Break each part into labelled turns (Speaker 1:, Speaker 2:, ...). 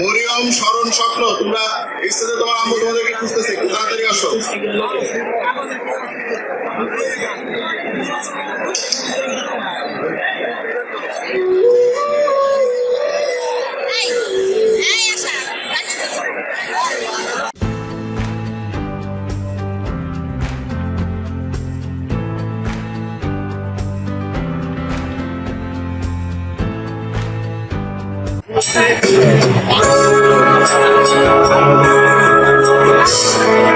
Speaker 1: মরিয়ম স্মরণ স্বপ্ন তোমরা ইস্তাদে তোমার আম্মু তোমাদেরকে খুঁজতেছে তাড়াতাড়ি আসো। Thank you.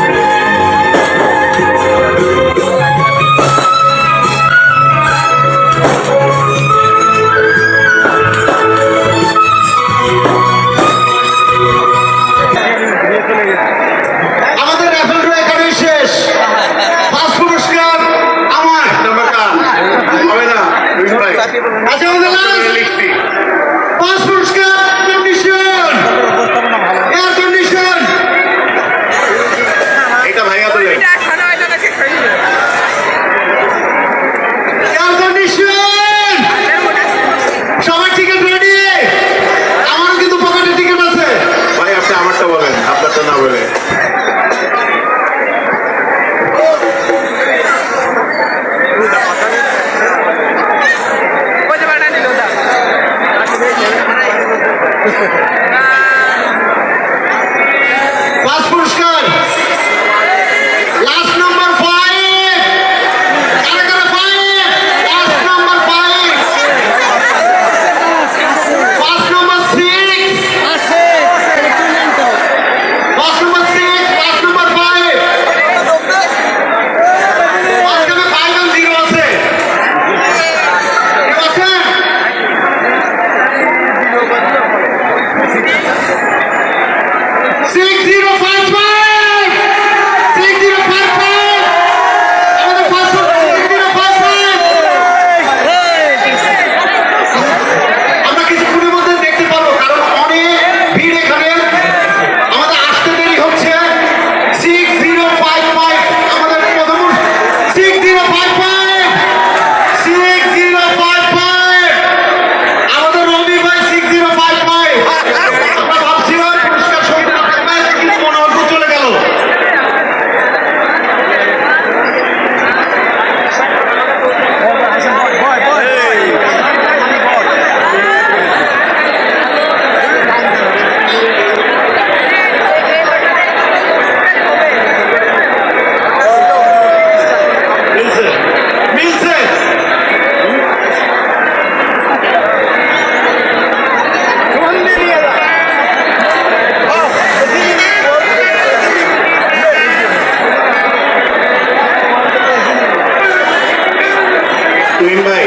Speaker 1: তুইম ভাই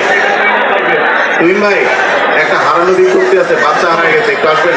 Speaker 2: তুইম ভাই একটা হারানো বিজ্ঞপ্তি আছে বাচ্চা হারা গেছে একটু আসবেন?